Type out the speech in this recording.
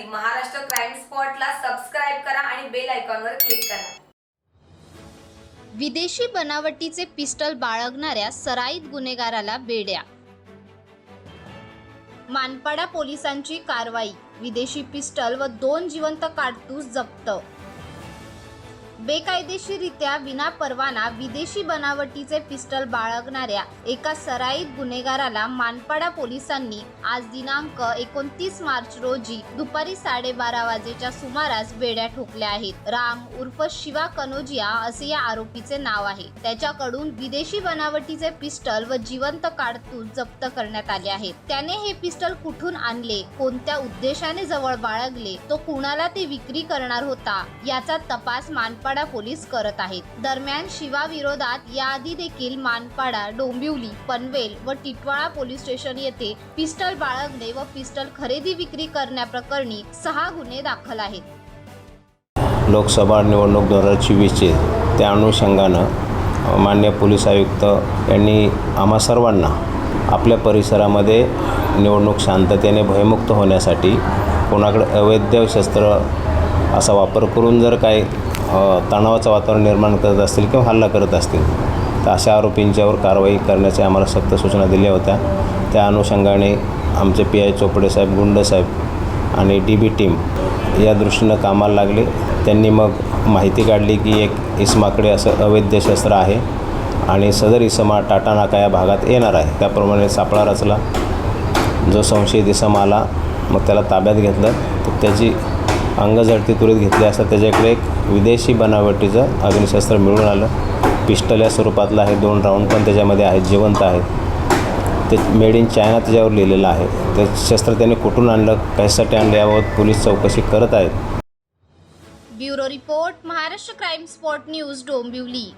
पाहण्यासाठी Maharashtra crime स्पॉटला subscribe करा आणि बेल आयकॉनवर क्लिक करा. विदेशी बनावटीचे पिस्टल बाळगणाऱ्या सराईत गुन्हेगाराला बेड्या. मानपाडा पोलिसांची कारवाई विदेशी पिस्टल व दोन जिवंत काडतूस जप्त. बेकायदेशीरित्या विना परवाना विदेशी बनावटीचे पिस्टल बाळगणाऱ्या एका सराईत गुन्हेगाराला मानपाडा पोलिसांनी आज दिनांक एकोणतीस मार्च रोजी दुपारी साडेबारा वाजेच्या सुमारास बेड्या ठोकल्या आहेत. राम उर्फ शिवा कनोजिया असे या आरोपीचे नाव आहे. त्याच्याकडून विदेशी बनावटीचे पिस्टल व जिवंत काडतूस जप्त करण्यात आले आहेत. त्याने हे पिस्टल कुठून आणले? कोणत्या उद्देशाने जवळ बाळगले? तो कुणाला ते विक्री करणार होता? याचा तपास मानपाडा पोलीस करत आहेत. दरम्यान शिवा विरोधात याआधी देखील मानपाडा डोंबिवली पनवेल व टिटवाळा पोलीस स्टेशन येथे पिस्टल बाळगणे व पिस्टल खरेदी विक्री करण्याप्रकरणी सहा गुन्हे दाखल आहेत. लोकसभा निवडणूक दोन हजार चोवीसची त्या अनुषंगानं मान्य पोलीस आयुक्त यांनी आम्हा सर्वांना आपल्या परिसरामध्ये निवडणूक शांततेने भयमुक्त होण्यासाठी कोणाकडे अवैध शस्त्र असा वापर करून जर काही तणावाचं वातावरण निर्माण करत असतील किंवा हल्ला करत असतील तर अशा आरोपींच्यावर कारवाई करण्याच्या आम्हाला सक्त सूचना दिल्या होत्या. त्या अनुषंगाने आमचे पी आय चोपडे साहेब गुंड साहेब आणि डी बी टीम या दृष्टीनं कामाला लागले. त्यांनी मग माहिती काढली की एक इसमाकडे असं अवैध शस्त्र आहे आणि सदर इसमा टाटा नाका या भागात येणार आहे. त्याप्रमाणे सापळा रचला. जो संशयित इसम आला मग त्याला ताब्यात घेतलं. तर त्याची अंगझडती तुरीत घेतली असता त्याच्याकडे एक विदेशी बनावटीचं अग्निशस्त्र मिळून आलं. पिस्टल या स्वरूपातलं आहे. दोन राऊंड पण त्याच्यामध्ये आहेत. जिवंत आहेत. ते मेड इन चायना त्याच्यावर लिहिलेलं आहे. ते शस्त्र त्याने कुठून आणलं? कशासाठी आणलं याबाबत पोलीस चौकशी करत आहेत. Bureau report Maharashtra crime spot news Dombivli.